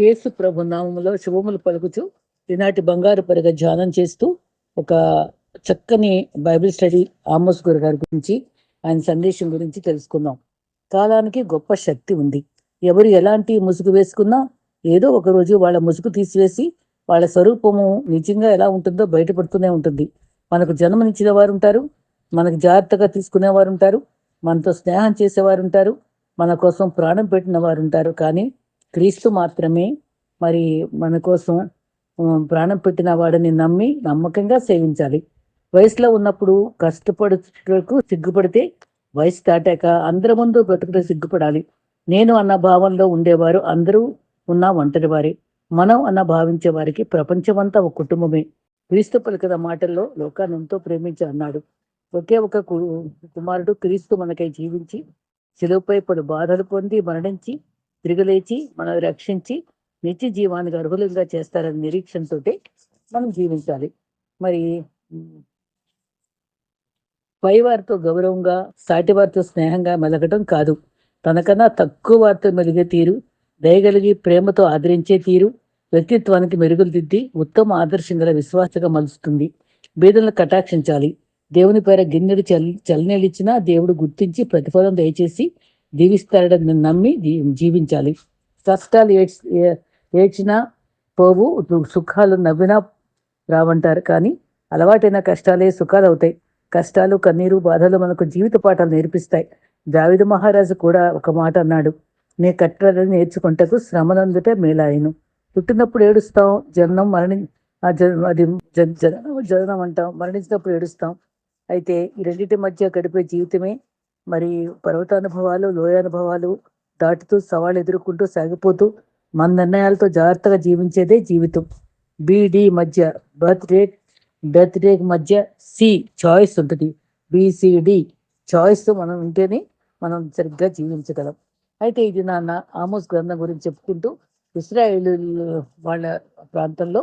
యేసు ప్రభు నామములో శుభములు పలుకుచు. ఈనాటి బంగారు పరిగ ధ్యానం చేస్తూ ఒక చక్కని బైబిల్ స్టడీ ఆమోస్ గురు గారి గురించి ఆయన సందేశం గురించి తెలుసుకుందాం. కాలానికి గొప్ప శక్తి ఉంది. ఎవరు ఎలాంటి ముసుగు వేసుకున్నా ఏదో ఒక రోజు వాళ్ళ ముసుగు తీసివేసి వాళ్ళ స్వరూపము నిజంగా ఎలా ఉంటుందో బయటపడుతూనే ఉంటుంది. మనకు జన్మనిచ్చిన వారు ఉంటారు మనకు జాగ్రత్తగా తీసుకునే వారు ఉంటారు మనతో స్నేహం చేసేవారు ఉంటారు మన కోసం ప్రాణం పెట్టిన వారు ఉంటారు కానీ క్రీస్తు మాత్రమే మరి మన కోసం ప్రాణం పెట్టిన వాడిని నమ్మి నమ్మకంగా సేవించాలి. వయసులో ఉన్నప్పుడు కష్టపడుటకు సిగ్గుపడితే వయసు దాటాక అందరి ముందు బ్రతుకుటకు సిగ్గుపడాలి. నేను అన్న భావంలో ఉండేవారు అందరూ ఉన్న ఒంటరి వారే. మనం అన్న భావించే వారికి ప్రపంచమంతా ఒక కుటుంబమే. క్రీస్తు పలికిన మాటల్లో లోకాన్ని ఎంతో ప్రేమించి అన్నాడు. ఒకే ఒక కు- కుమారుడు క్రీస్తు మనకై జీవించి సెలవుపై పలు బాధలు పొంది మరణించి తిరగలేచి మనల్ని రక్షించి నిత్య జీవానికి అర్హులంగా చేస్తారనే నిరీక్షణతో మనం జీవించాలి. మరి పైవారితో గౌరవంగా సాటివారితో స్నేహంగా మెలగటం కాదు. తనకన్నా తక్కువ వారితో మెలిగే తీరు దయగలిగి ప్రేమతో ఆదరించే తీరు వ్యక్తిత్వానికి మెరుగులు దిద్ది ఉత్తమ ఆదర్శం గల విశ్వాసగా మలుస్తుంది. బీదలను కటాక్షించాలి. దేవుని పేర గిన్నెడు చల్ చలనీలిచ్చినా దేవుడు గుర్తించి ప్రతిఫలం దయచేసి దీవిస్తాడని నమ్మి జీ- జీవించాలి. కష్టాలు ఏడ్చి ఏడ్చినా పోవు సుఖాలు నవ్వినా రావంటారు. కానీ అలవాటైన కష్టాలే సుఖాలు అవుతాయి కష్టాలు కన్నీరు బాధలు మనకు జీవిత పాఠాలు నేర్పిస్తాయి. దావిద మహారాజు కూడా ఒక మాట అన్నాడు. నీ కట్టడని నేర్చుకుంటకు శ్రమనందుటే మేలాయను పుట్టినప్పుడు ఏడుస్తాం జననం మరణి అది జననం జననం అంటాం. మరణించినప్పుడు ఏడుస్తాం. అయితే ఈ రెండింటి మధ్య గడిపే జీవితమే మరి పర్వతానుభవాలు లోయానుభవాలు దాటుతూ సవాళ్ళు ఎదుర్కొంటూ సాగిపోతూ మన నిర్ణయాలతో జాగ్రత్తగా జీవించేదే జీవితం. బిడి మధ్య బర్త్ డేట్ డెత్ డేట్ మధ్య సి చాయిస్ ఉంటుంది. బిసిడి చాయిస్ మనం ఉంటేనే మనం సరిగ్గా జీవించగలం. అయితే ఇది నాన్న ఆమోస్ గ్రంథం గురించి చెప్పుకుంటూ ఇస్రాయేల్ వాళ్ళ ప్రాంతంలో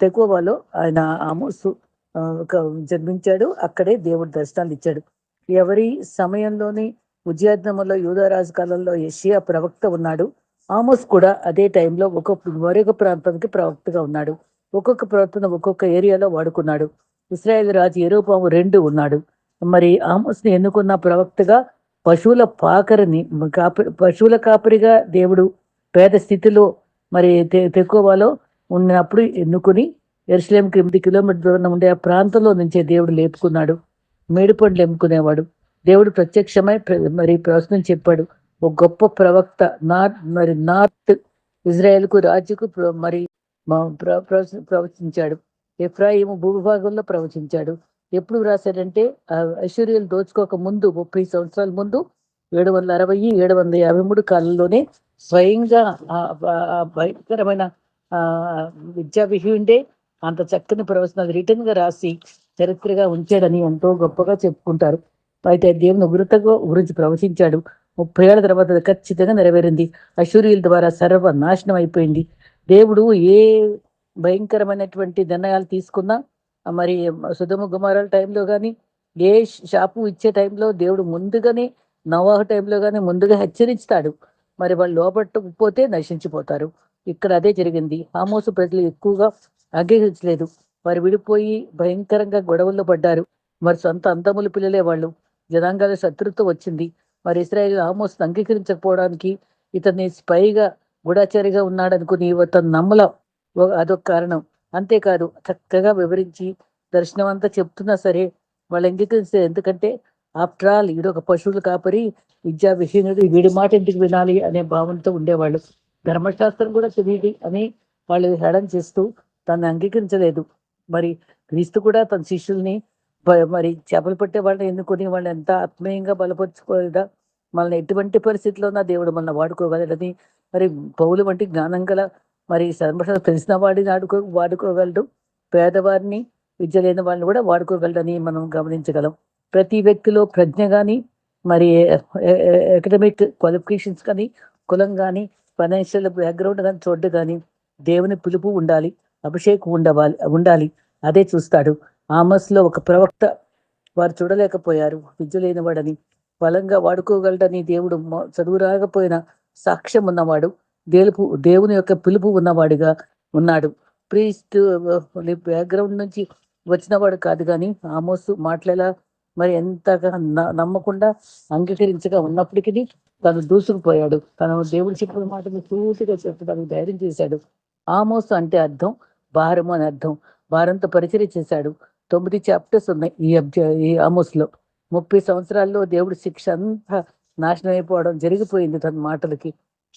తెకోవాలో ఆయన ఆమోసు ఒక జన్మించాడు. అక్కడే దేవుడు దర్శనాలు ఇచ్చాడు. ఎవరి సమయంలోని ఉజ్యాద్నములో యూదరాజు కాలంలో ఏషియా ప్రవక్త ఉన్నాడు. ఆమోస్ కూడా అదే టైంలో ఒక్కొక్క మరొక ప్రాంతానికి ప్రవక్తగా ఉన్నాడు. ఒక్కొక్క ప్రవర్తన ఒక్కొక్క ఏరియాలో వాడుకున్నాడు. ఇస్రాయేల్ రాజు ఎరోపాము రెండు ఉన్నాడు. మరి ఆమోస్ని ఎన్నుకున్న ప్రవక్తగా పశువుల పాకరిని కాపరి పశువుల కాపరిగా దేవుడు పేద స్థితిలో మరి తెక్కువలో ఉన్నప్పుడు ఎన్నుకుని ఎరుసలేంకి ఎనిమిది కిలోమీటర్ దూరంలో ఉండే ఆ ప్రాంతంలో నుంచే దేవుడు లేపుకున్నాడు. మేడిపండ్లు ఎమ్ముకునేవాడు దేవుడు ప్రత్యక్షమై ప్ర- మరి ప్రవచనం చెప్పాడు. ఒక గొప్ప ప్రవక్త నార్త్ మరి నార్త్ ఇజ్రాయెల్కు రాజుకు మరి ప్రవచించాడు. ఎఫ్రాయిము భూభాగంలో ప్రవచించాడు. ఎప్పుడు రాశాడంటే ఐశ్వర్యాలు దోచుకోక ముందు ముప్పై సంవత్సరాల ముందు ఏడు వందల అరవై ఏడు వందల యాభై మూడు కాలంలోనే స్వయంగా భయంకరమైన విద్యా విహీనుడే అంత చక్కని ప్రవచనాలు రిటర్న్గా రాసి చరిత్రగా ఉంచాడని ఎంతో గొప్పగా చెప్పుకుంటారు. అయితే దేవుని ఉగ్రతగా గురించి ప్రవచించాడు. ముప్పై ఏళ్ళ తర్వాత ఖచ్చితంగా నెరవేరింది. అశూరియుల ద్వారా సర్వ నాశనం అయిపోయింది. దేవుడు ఏ భయంకరమైనటువంటి నిర్ణయాలు తీసుకున్నా మరి సుధమ కుమారుల టైంలో కానీ ఏ షాపు ఇచ్చే టైంలో దేవుడు ముందుగానే నవాహ టైంలో కానీ ముందుగా హెచ్చరిస్తాడు. మరి వాళ్ళు లోపట్టకపోతే నశించిపోతారు. ఇక్కడ అదే జరిగింది. ఆమోసు ప్రజలు ఎక్కువగా అంగీకరించలేదు వారు విడిపోయి భయంకరంగా గొడవల్లో పడ్డారు. మరి సొంత అందములు పిల్లలే వాళ్ళు. జనాంగాల శత్రుత్వం వచ్చింది. మరి ఇస్రాయేల్ ఆమోస్ అంగీకరించకపోవడానికి ఇతన్ని స్పైగా గూఢాచారిగా ఉన్నాడనుకుని ఇతను నమ్మల అదొక కారణం. అంతేకాదు చక్కగా వివరించి దర్శనం అంతా చెప్తున్నా సరే వాళ్ళు అంగీకరిస్తే ఎందుకంటే ఆఫ్టర్ ఆల్ ఈడు ఒక పశువులు కాపరి విద్యా విహీనుడు వీడి మాట ఇంటికి వినాలి అనే భావంతో ఉండేవాళ్ళు. ధర్మశాస్త్రం కూడా తెలియదు అని వాళ్ళు హేళన చేస్తూ తను అంగీకరించలేదు. మరి క్రీస్తు కూడా తన శిష్యుల్ని మరి చేపలు పట్టే వాళ్ళని ఎన్నుకొని వాళ్ళని ఎంత ఆత్మీయంగా బలపరుచుకోలేదా? మనల్ని ఎటువంటి పరిస్థితిలో ఉన్న దేవుడు మన వాడుకోగలడని మరి పౌలు వంటి జ్ఞానం గల మరి ధర్మశాస్త్రం తెలిసిన వాడిని ఆడుకో వాడుకోగలడు. పేదవారిని విద్య లేని వాళ్ళని కూడా వాడుకోగలడని మనం గమనించగలం. ప్రతి వ్యక్తిలో ప్రజ్ఞ కానీ మరి అకాడమిక్ క్వాలిఫికేషన్స్ కానీ కులం కానీ ఫైనాన్షియల్ బ్యాక్గ్రౌండ్ కానీ చోటు కానీ దేవుని పిలుపు ఉండాలి. అభిషేకం ఉండవాలి ఉండాలి. అదే చూస్తాడు. ఆమస్లో ఒక ప్రవక్త వారు చూడలేకపోయారు. విద్య లేనివాడని బలంగా వాడుకోగలడని దేవుడు చదువు రాకపోయినా సాక్ష్యం ఉన్నవాడు దేలుపు దేవుని యొక్క పిలుపు ఉన్నవాడిగా ఉన్నాడు. ప్రీస్ట్ బ్యాక్గ్రౌండ్ నుంచి వచ్చినవాడు కాదు కానీ ఆమోసు మాటలేలా మరి ఎంతగా న- నమ్మకుండా అంగీకరించగా ఉన్నప్పటికీ తను దూసుకుపోయాడు. తను దేవుడు చెప్పిన మాటను పూర్తిగా చెప్పడానికి ధైర్యం చేశాడు. ఆమోసు అంటే అర్థం భారము అని అర్థం. భారంతో పరిచయం చేశాడు. తొమ్మిది చాప్టర్స్ ఉన్నాయి ఈ ఈ ఆమోస్లో ముప్పై సంవత్సరాల్లో దేవుడి శిక్ష అంతా నాశనం అయిపోవడం జరిగిపోయింది తన మాటలకి.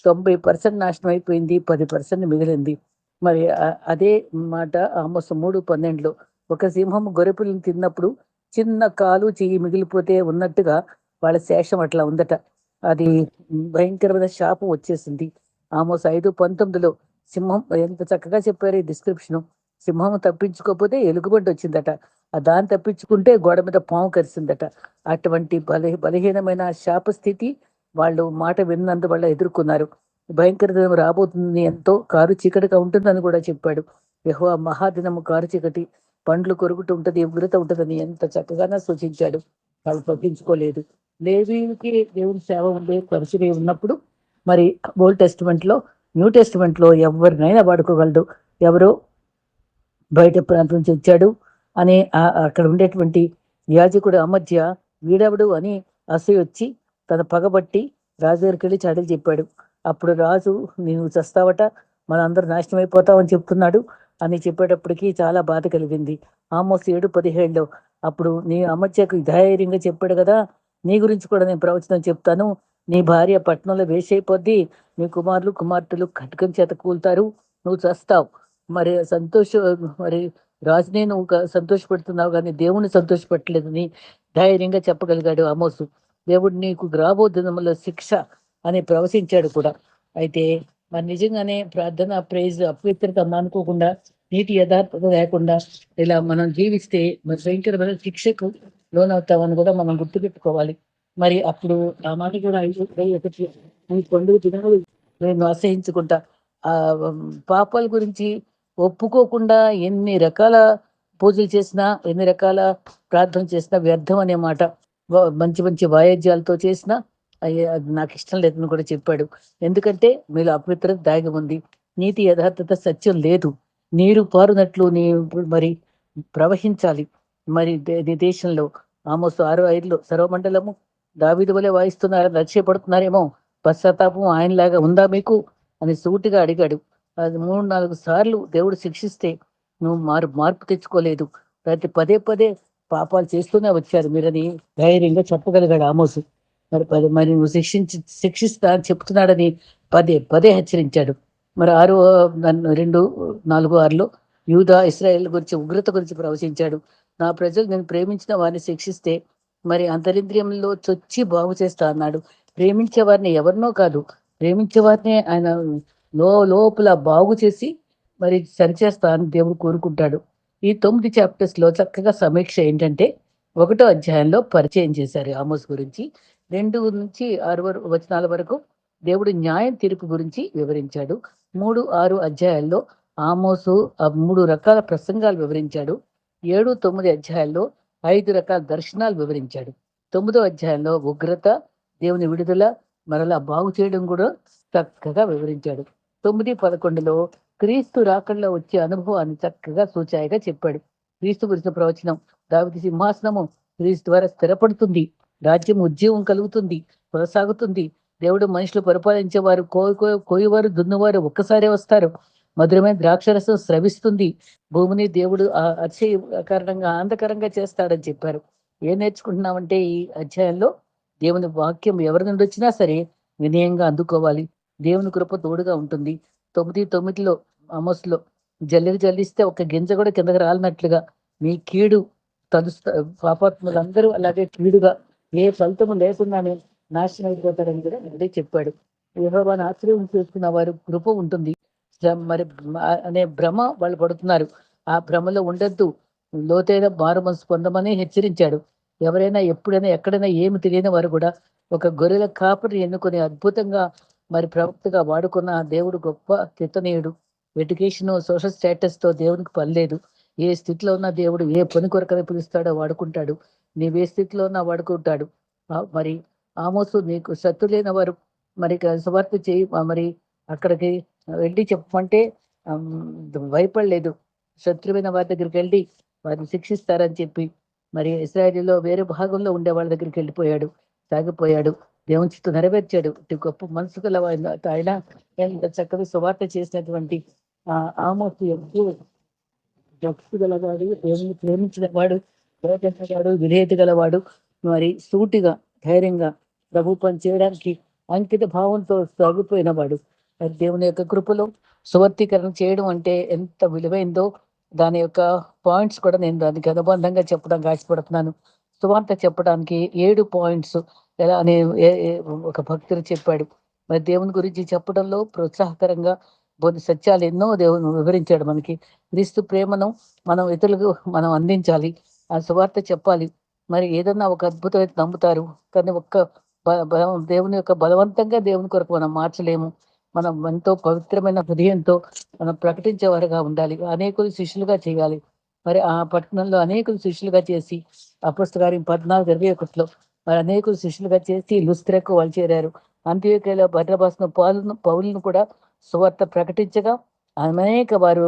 తొంభై పర్సెంట్ నాశనం అయిపోయింది పది పర్సెంట్ మిగిలింది. మరి అదే మాట ఆమోస మూడు పన్నెండులో. ఒక సింహం గొర్రెపిల్లని తిన్నప్పుడు చిన్న కాలు చెయ్యి మిగిలిపోతే ఉన్నట్టుగా వాళ్ళ శేషం అట్లా ఉందట. అది భయంకరమైన శాపం వచ్చేసింది. ఆమోస ఐదు పంతొమ్మిదిలో సింహం ఎంత చక్కగా చెప్పారు ఈ డిస్క్రిప్షన్ సింహం తప్పించుకోకపోతే ఎలుగుబంటి వచ్చిందట. దాన్ని తప్పించుకుంటే గోడ మీద పాము కరిసిందట. అటువంటి బలహీ బలహీనమైన శాప స్థితి వాళ్ళు మాట విన్నందువల్ల ఎదుర్కొన్నారు. భయంకర రాబోతుంది ఎంతో కారు చీకటిగా ఉంటుందని కూడా చెప్పాడు. యహో మహాదినము కారు చీకటి. పండ్లు కొరుకుతూ ఉంటది ఉగ్రత ఉంటదని ఎంత చక్కగానే సూచించాడు. వాళ్ళు పట్టించుకోలేదు లేవీకి దేవుని సేవ ఉండే పరిచయం ఉన్నప్పుడు మరి ఓల్డ్ టెస్టిమెంట్లో న్యూ టెస్టిమెంట్లో ఎవరినైనా వాడుకోగలడు. ఎవరో బయట ప్రాంతం నుంచి వచ్చాడు అని అక్కడ ఉండేటువంటి యాజకుడు అమధ్య వీడెవడు అని అసూయ వచ్చి తన పగబట్టి రాజు దగ్గరికి వెళ్ళి చాడలు చెప్పాడు. అప్పుడు రాజు నేను చస్తావట మనందరూ నాశనం అయిపోతామని చెప్తున్నాడు అని చెప్పేటప్పటికీ చాలా బాధ కలిగింది. ఆమోస్ ఏడు పదిహేడులో అప్పుడు నీ అమర్చకు ధైర్యంగా చెప్పాడు కదా నీ గురించి కూడా నేను ప్రవచనం చెప్తాను. నీ భార్య పట్టణంలో వేసైపోద్ది. నీ కుమారులు కుమార్తెలు కటకం చేత కూలుతారు. నువ్వు చస్తావు. మరి సంతోష మరి రాజునే నువ్వు సంతోషపడుతున్నావు సంతోషపెడుతున్నావు కానీ దేవుని సంతోషపెట్టలేదని ధైర్యంగా చెప్పగలిగాడు అమోసు. దేవుడు నీకు రాబో దినములో శిక్ష అని ప్రవశించాడు కూడా. అయితే మరి నిజంగానే ప్రార్థన ప్రైజ్ అపవిత్రత అనుకోకుండా నీటి యథార్థత లేకుండా ఇలా మనం జీవిస్తే మరి భయంకరమైన శిక్షకు లోనవుతామని కూడా మనం గుర్తుపెట్టుకోవాలి. మరి అప్పుడు ఆ మాట కూడా ఒకటి ఈ పండుగ దినాలు నేను ఆశ్రయించుకుంటా. ఆ పాపాల గురించి ఒప్పుకోకుండా ఎన్ని రకాల పూజలు చేసినా ఎన్ని రకాల ప్రార్థన చేసినా వ్యర్థం అనే మాట మంచి మంచి వాయిద్యాలతో చేసినా అయ్యే అది నాకు ఇష్టం లేదని కూడా చెప్పాడు. ఎందుకంటే మీలో అపవిత్రత దాగి ఉంది. నీతి యథార్థత సత్యం లేదు. నీరు పారునట్లు నీ మరి ప్రవహించాలి. మరి నీ దేశంలో ఆమోసు ఆరు ఐదులో సర్వమండలము దావీదు వలె వాయిస్తున్నారని రక్షపడుతున్నారేమో పశ్చాత్తాపం ఆయనలాగా ఉందా మీకు? అని సూటిగా అడిగాడు. అది మూడు నాలుగు సార్లు దేవుడు శిక్షిస్తే నువ్వు మారు మార్పు తెచ్చుకోలేదు. ప్రతి పదే పదే పాపాలు చేస్తూనే వచ్చారు. మీరని ధైర్యంగా చెప్పగలిగాడు ఆమోసు. మరి పది మరి నువ్వు శిక్షించి శిక్షిస్తా అని చెప్తున్నాడని పదే పదే హెచ్చరించాడు. మరి ఆరు నన్ను రెండు నాలుగు ఆరులో యూదా ఇస్రాయేల్ గురించి ఉగ్రత గురించి ప్రవచించాడు. నా ప్రజలు నేను ప్రేమించిన వారిని శిక్షిస్తే మరి అంతరింద్రియంలో చొచ్చి బాగు చేస్తా అన్నాడు. ప్రేమించే వారిని ఎవరినో కాదు ప్రేమించే వారిని ఆయన లో లోపల బాగు చేసి మరి సరిచేస్తా అని దేవుడు కోరుకుంటాడు. ఈ తొమ్మిది చాప్టర్స్లో చక్కగా సమీక్ష ఏంటంటే ఒకటో అధ్యాయంలో పరిచయం చేశారు ఆమోస్ గురించి. రెండు నుంచి ఆరు వచనాల వరకు దేవుడు న్యాయం తీర్పు గురించి వివరించాడు. మూడు ఆరు అధ్యాయాల్లో ఆమోసు ఆ మూడు రకాల ప్రసంగాలు వివరించాడు. ఏడు తొమ్మిది అధ్యాయాల్లో ఐదు రకాల దర్శనాలు వివరించాడు. తొమ్మిదో అధ్యాయంలో ఉగ్రత దేవుని విడుదల మరలా బాగు చేయడం కూడా చక్కగా వివరించాడు. తొమ్మిది పదకొండులో క్రీస్తు రాకల్లో వచ్చే అనుభవాన్ని చక్కగా సూచాయిగా చెప్పాడు. క్రీస్తు గురించిన ప్రవచనం దావిది సింహాసనము క్రీస్తు ద్వారా స్థిరపడుతుంది రాజ్యం ఉద్యోగం కలుగుతుంది కొనసాగుతుంది. దేవుడు మనుషులు పరిపాలించేవారు కోయి కోయి- కోయివారు దున్నవారు ఒక్కసారే వస్తారు. మధురమైన ద్రాక్షరసం స్రవిస్తుంది. భూమిని దేవుడు ఆ కారణంగా ఆనందకరంగా చేస్తాడని చెప్పారు. ఏం నేర్చుకుంటున్నామంటే ఈ అధ్యాయంలో దేవుని వాక్యం ఎవరి నుండి వచ్చినా సరే వినయంగా అందుకోవాలి. దేవుని కృప తోడుగా ఉంటుంది. తొమ్మిది తొమ్మిదిలో అమోస్లో జల్లి జల్లిస్తే ఒక గింజ కూడా కిందకి రాలినట్లుగా మీ కీడు తలుస్తా పాపాత్ములందరూ అలాగే కీడుగా ఏ ఫలితము లేకుండానే నాశనం అయిపోతారని కూడా అదే చెప్పాడు. యెహోవాను ఆశ్రయం చేసుకున్న వారు కృప ఉంటుంది. మరి అనే భ్రమ వాళ్ళు పడుతున్నారు. ఆ భ్రమలో ఉండద్దు. లోతైన మారు మనసు పొందమని హెచ్చరించాడు. ఎవరైనా ఎప్పుడైనా ఎక్కడైనా ఏమి తెలియని వారు కూడా ఒక గొర్రెల కాపరి ఎన్నుకొని అద్భుతంగా మరి ప్రవక్తగా వాడుకున్న దేవుడు గొప్ప కీర్తనీయుడు. ఎడ్యుకేషన్ సోషల్ స్టేటస్తో దేవునికి పనిలేదు. ఏ స్థితిలో ఉన్న దేవుడు ఏ పని కొరకని పిలుస్తాడో వాడుకుంటాడు. నీవే స్థితిలో ఉన్నా వాడుకుంటాడు ఆ, మరి ఆమోసు నీకు శత్రు లేని వారు. మరి సువార్త చేయి. మరి అక్కడికి వెళ్ళి చెప్పమంటే భయపడలేదు. శత్రువైన వారి దగ్గరికి వెళ్ళి వారిని శిక్షిస్తారని చెప్పి మరి ఇస్రాయేలీలో వేరే భాగంలో ఉండే వాళ్ళ దగ్గరికి వెళ్ళిపోయాడు సాగిపోయాడు దేవుని చిత్తం నెరవేర్చాడు. ఇటు గొప్ప మనసు గల ఆయన ఎంత చక్కగా సువార్త చేసినటువంటి ఆ ఆమోసు ఎక్కువ భక్తి గలవాడు దేవుని ప్రేమించినవాడు వాడు విధేయత గలవాడు మరి సూటిగా ధైర్యంగా ప్రభు పని చేయడానికి అంకిత భావంతో సాగిపోయినవాడు దేవుని యొక్క కృపలో సువర్తీకరణ చేయడం అంటే ఎంత విలువైందో దాని యొక్క పాయింట్స్ కూడా నేను దానికి అనుబంధంగా చెప్పడానికి ఆశపడుతున్నాను. సువార్త చెప్పడానికి ఏడు పాయింట్స్ ఎలా అని ఏ- ఒక భక్తులు చెప్పాడు. మరి దేవుని గురించి చెప్పడంలో ప్రోత్సాహకరంగా కొన్ని సత్యాలు ఎన్నో దేవుని వివరించాడు మనకి. క్రీస్తు ప్రేమను మనం ఇతరులకు మనం అందించాలి. ఆ సువార్త చెప్పాలి. మరి ఏదన్నా ఒక అద్భుతమైన నమ్ముతారు. కానీ ఒక్క బ- దేవుని యొక్క బలవంతంగా దేవుని కొరకు మనం మార్చలేము. మనం ఎంతో పవిత్రమైన హృదయంతో మనం ప్రకటించేవారుగా ఉండాలి. అనేకులు శిష్యులుగా చేయాలి. మరి ఆ పట్టణంలో అనేకులు శిష్యులుగా చేసి అపుస్తకారి పద్నాలుగు ఇరవై ఒకటిలో మరి అనేకులు శిష్యులుగా చేసి లుస్త్రకు వాళ్ళు చేరారు. అంత్యోకేలో భద్రబాసును పాలను పౌలను కూడా సువార్త ప్రకటించగా అనేక వారు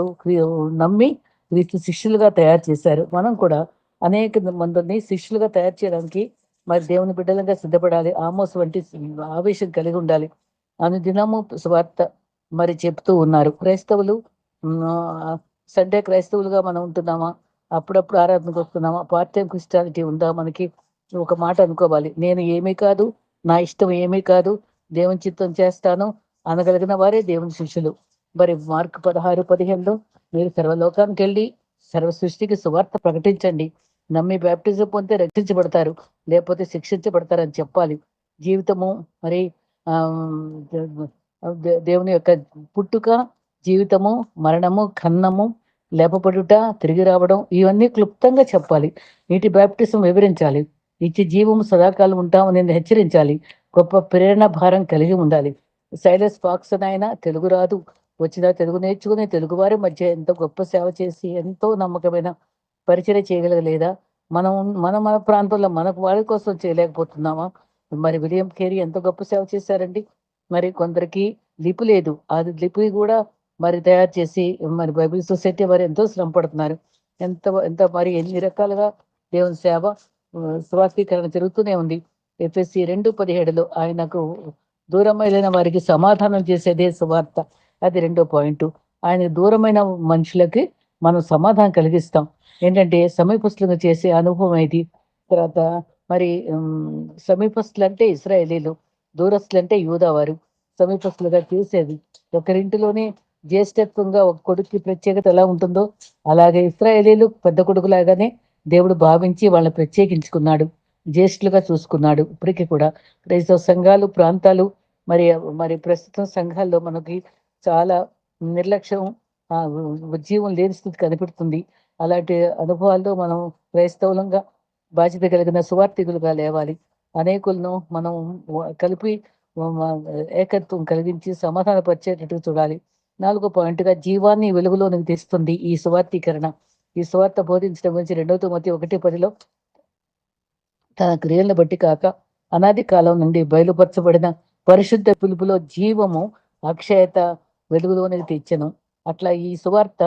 నమ్మి వీటి శిష్యులుగా తయారు చేశారు. మనం కూడా అనేక మందిని శిష్యులుగా తయారు చేయడానికి మరి దేవుని బిడ్డలుగా సిద్ధపడాలి. ఆమోస్ వంటి ఆవేశం కలిగి ఉండాలి. అనుదినము స్వార్థ మరి చెప్తూ ఉన్నారు. క్రైస్తవులు సండే క్రైస్తవులుగా మనం ఉంటున్నామా? అప్పుడప్పుడు ఆరాధనకు వస్తున్నామా? పార్ట్ టైం క్రిస్టియానిటీ ఉందా మనకి? ఒక మాట అనుకోవాలి. నేను ఏమీ కాదు నా ఇష్టం ఏమీ కాదు దేవుని చిత్తం చేస్తాను అనగలిగిన వారే దేవుని శిష్యులు. మరి మార్క్ పదహారు పదిహేనులో మీరు సర్వలోకానికి వెళ్ళి సర్వ సృష్టికి సువార్త ప్రకటించండి. నమ్మి బ్యాప్టిజం పొందితే రక్షించబడతారు లేకపోతే శిక్షించబడతారని చెప్పాలి. జీవితము మరి దేవుని యొక్క పుట్టుక జీవితము మరణము ఖన్నము లేపపడుట తిరిగి రావడం ఇవన్నీ క్లుప్తంగా చెప్పాలి. నీటి బ్యాప్టిజం వివరించాలి. ఇచ్చి జీవము సదాకాలం ఉంటామని హెచ్చరించాలి. గొప్ప ప్రేరణ భారం కలిగి ఉండాలి. శైలస్ ఫాక్స్ అయినా తెలుగు రాదు. వచ్చిన తెలుగు నేర్చుకుని తెలుగువారి మధ్య ఎంతో గొప్ప సేవ చేసి ఎంతో నమ్మకమైన పరిచయం చేయగలగలేదా? మనం మన మన ప్రాంతంలో మనకు వాళ్ళ కోసం చేయలేకపోతున్నామా? మరి విలియం కేరీ ఎంత గొప్ప సేవ చేశారండి. మరి కొందరికి లిపి లేదు. అది లిపి కూడా మరి తయారు చేసి మరి బైబిల్ సొసైటీ వారు ఎంతో శ్రమ పడుతున్నారు. ఎంత ఎంత మరి ఎన్ని రకాలుగా దేవుని సేవ స్వాస్థీకరణ జరుగుతూనే ఉంది. ఎఫ్ఎస్సి రెండు పదిహేడులో ఆయనకు దూరమైన వారికి సమాధానం చేసేదే సువార్త. అది రెండో పాయింట్. ఆయన దూరమైన మనుషులకి మనం సమాధానం కలిగిస్తాం. ఏంటంటే సమీపస్తులుగా చేసే అనుభవం ఇది తర్వాత మరి ఉమ్, సమీపస్తులు అంటే ఇస్రాయేలీలు దూరస్తులు అంటే యూదావారు సమీపస్తులుగా చూసేది. ఒకరింటిలోనే జ్యేష్ఠత్వంగా ఒక కొడుక్కి ప్రత్యేకత ఎలా ఉంటుందో అలాగే ఇస్రాయేలీలు పెద్ద కొడుకులాగానే దేవుడు భావించి వాళ్ళని ప్రత్యేకించుకున్నాడు జ్యేష్ఠులుగా చూసుకున్నాడు. ఇప్పటికీ కూడా క్రైస్తవ సంఘాలు ప్రాంతాలు మరి మరి ప్రస్తుతం సంఘాల్లో మనకి చాలా నిర్లక్ష్యం ఆ, ఉజ్జీవం లేని స్థితి కనిపెడుతుంది అలాంటి అనుభవాల్లో మనం క్రైస్తవులంగా బాధ్యత కలిగిన సువార్థికులుగా లేవాలి. అనేకులను మనం కలిపి ఏకత్వం కలిగించి సమాధానపరిచేటట్టు చూడాలి. నాలుగో పాయింట్గా జీవాన్ని వెలుగులోనికి తెస్తుంది ఈ సువార్థీకరణ. ఈ సువార్త బోధించడం గురించి రెండవ తొమ్మిది ఒకటి పదిలో తన క్రియలను బట్టి కాక అనాది కాలం నుండి బయలుపరచబడిన పరిశుద్ధ పిలుపులో జీవము అక్షయత వెలుగులోనికి తెచ్చను. అట్లా ఈ సువార్త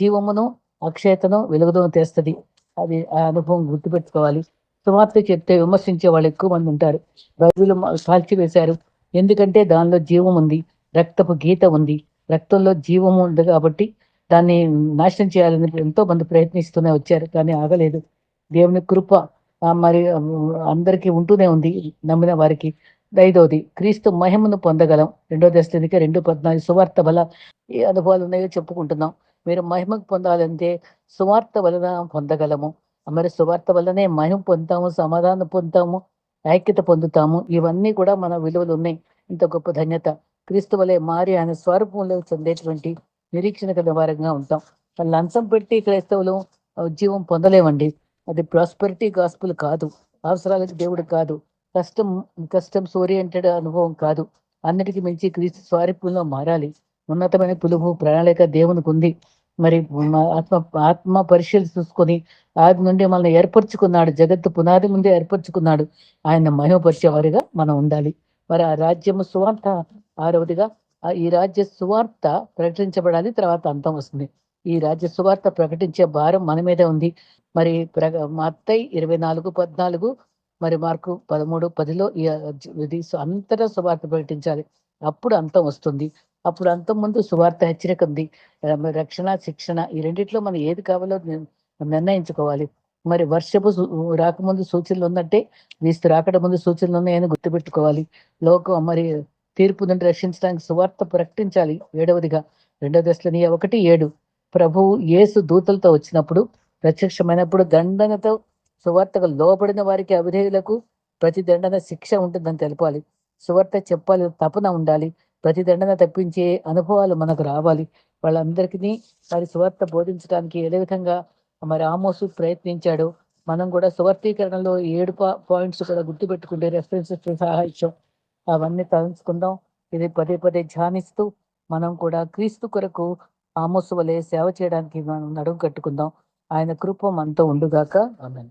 జీవమును అక్షయతను వెలుగులో తెస్తుంది. అది ఆ అనుభవం గుర్తుపెట్టుకోవాలి. సువార్త చెప్తే విమర్శించే వాళ్ళు ఎక్కువ మంది ఉంటారు. బైబిల్ కాల్చివేశారు ఎందుకంటే దానిలో జీవం ఉంది రక్తపు గీత ఉంది. రక్తంలో జీవము ఉంది కాబట్టి దాన్ని నాశనం చేయాలని ఎంతో మంది ప్రయత్నిస్తూనే వచ్చారు కానీ ఆగలేదు. దేవుని కృప మరి అందరికీ ఉంటూనే ఉంది నమ్మిన వారికి. ఐదవది క్రీస్తు మహిమను పొందగలం. రెండో దశకి రెండు పద్నాలుగు సువార్త బల ఏ అనుభవాలు ఉన్నాయో చెప్పుకుంటున్నాం. మీరు మహిమకు పొందాలంటే సువార్త వలన పొందగలము. మరి సువార్త వల్లనే మహిమ పొందుతాము సమాధానం పొందుతాము ఐక్యత పొందుతాము. ఇవన్నీ కూడా మన విలువలు ఉన్నాయి. ఇంత గొప్ప ధన్యత. క్రీస్తు వలె మారి ఆయన స్వరూపంలో చెందేటువంటి నిరీక్షణ గల వారంగా ఉంటాం. లంచం పెట్టి క్రైస్తవులు ఉద్యోగం పొందలేమండి. అది ప్రాస్పరిటీ గాస్పుల్ కాదు. అవసరాలకు దేవుడు కాదు. కష్టం కష్టం ఓరియంటెడ్ అనుభవం కాదు. అన్నిటికీ మించి క్రీస్తు స్వారూప్యంలో మారాలి. ఉన్నతమైన పిలుపు ప్రణాళిక దేవునికి ఉంది. మరి ఆత్మ ఆత్మ పరిశీలి చూసుకొని ఆది నుండి మనల్ని ఏర్పరచుకున్నాడు. జగత్తు పునాది ముందే ఏర్పరచుకున్నాడు. ఆయన మహిమపరిచేవారిగా మనం ఉండాలి. మరి ఆ రాజ్యము సువార్త ఆరవదిగా ఈ రాజ్య సువార్త ప్రకటించబడాలి తర్వాత అంతం వస్తుంది. ఈ రాజ్య సువార్త ప్రకటించే భారం మన మీదే ఉంది. మరి ప్రగ ఇరవై నాలుగు పద్నాలుగు మరి మార్కు పదమూడు పదిలో ఈ అంతటా సువార్త ప్రకటించాలి. అప్పుడు అంతం వస్తుంది. అప్పుడు అంతం ముందు సువార్త హెచ్చరిక ఉంది. రక్షణ శిక్షణ ఈ రెండిట్లో మనం ఏది కావాలో నిర్ణయించుకోవాలి. మరి వర్షపు రాకముందు సూచనలు ఉందంటే వీస్తు రాకడ ముందు సూచనలు ఉన్నాయని గుర్తుపెట్టుకోవాలి. లోకం మరి తీర్పు నుండి రక్షించడానికి సువార్త ప్రకటించాలి. ఏడవదిగా రెండవ దశలని ఒకటి ఏడు. ప్రభువు యేసు దూతలతో వచ్చినప్పుడు ప్రత్యక్షమైనప్పుడు దండనతో సువార్తకు లోబడిన వారికి అవిధేయులకు ప్రతి దండన శిక్ష ఉంటుందని తెలపాలి. సువార్త చెప్పాలి తపన ఉండాలి ప్రతి దండన తప్పించే అనుభవాలు మనకు రావాలి. వాళ్ళందరికీ మరి సువార్త బోధించడానికి ఏ విధంగా మరి ఆమోసు ప్రయత్నించాడు మనం కూడా సువర్తీకరణలో ఏడు పాయింట్స్ కూడా గుర్తుపెట్టుకుంటే రెఫరెన్సెస్ సహాయం అవన్నీ తలంచుకుందాం. ఇది పదే పదే ధ్యానిస్తూ మనం కూడా క్రీస్తు కొరకు ఆమోసు వలె సేవ చేయడానికి మనం నడుము కట్టుకుందాం. ఆయన కృప మనతో ఉండుగాక. ఆమెన్.